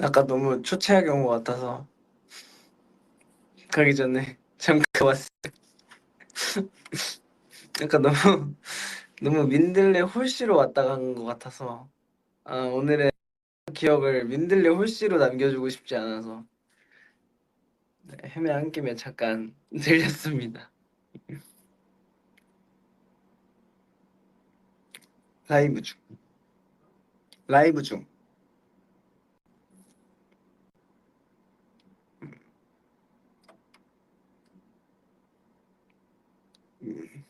아까 너무 초췌하게 온 것 같아서. 가기 전에 잠깐 왔어. 약간 너무 너무 민들레 홀씨로 왔다 간 것 같아서. 아 오늘의 기억을 민들레 홀씨로 남겨주고 싶지 않아서. 네, 헤매 한 김에 잠깐 들렸습니다. 라이브 중. 라이브 중 음.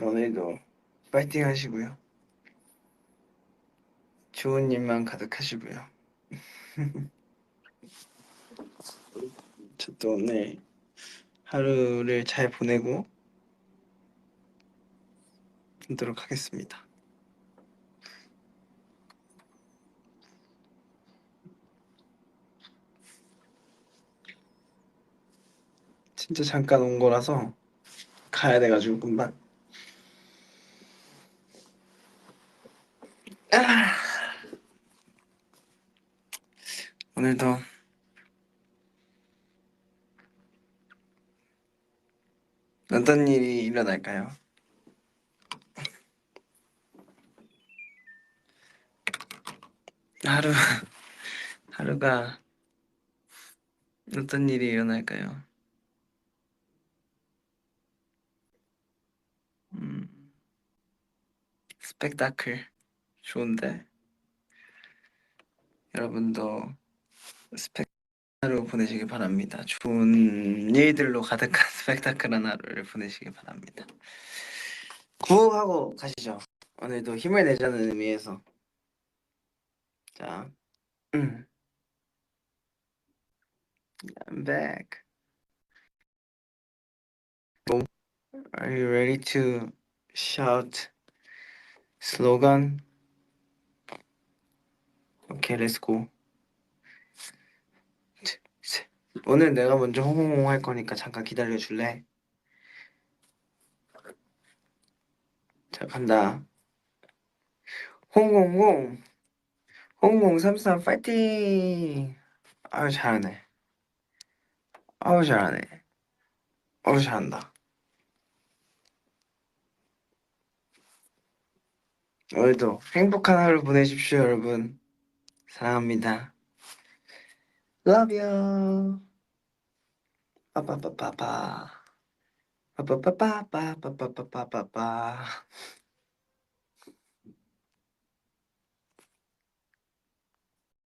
오늘도 파이팅 하시고요. 좋은 일만 가득하시고요. 저도 오늘 하루를 잘 보내고 오도록 하겠습니다. 진짜 잠깐 온 거라서 가야 돼가지고 금방. 아. 오늘도 어떤 일이 일어날까요? 하루 하루가 어떤 일이 일어날까요? 음, 스펙타클 좋은데 여러분도 스펙 하루 보내시길 바랍니다. 좋은 일들로 가득한 스펙타클한 하루를 보내시길 바랍니다. 구호하고 가시죠. 오늘도 힘을 내자는 의미에서 자, 음. I'm back. Are you ready to shout slogan? Go. 셋. 오늘 내가 먼저 홍홍홍 할 거니까 잠깐 기다려 줄래? 자, 간다. 홍홍홍. 홍홍삼삼 파이팅! 아유, 잘하네. 아유, 잘하네. 아유, 잘한다. 오늘도 행복한 하루 보내십시오, 여러분. 사랑합니다. Love you. 빠빠빠빠빠. 빠빠빠빠빠빠빠빠빠빠.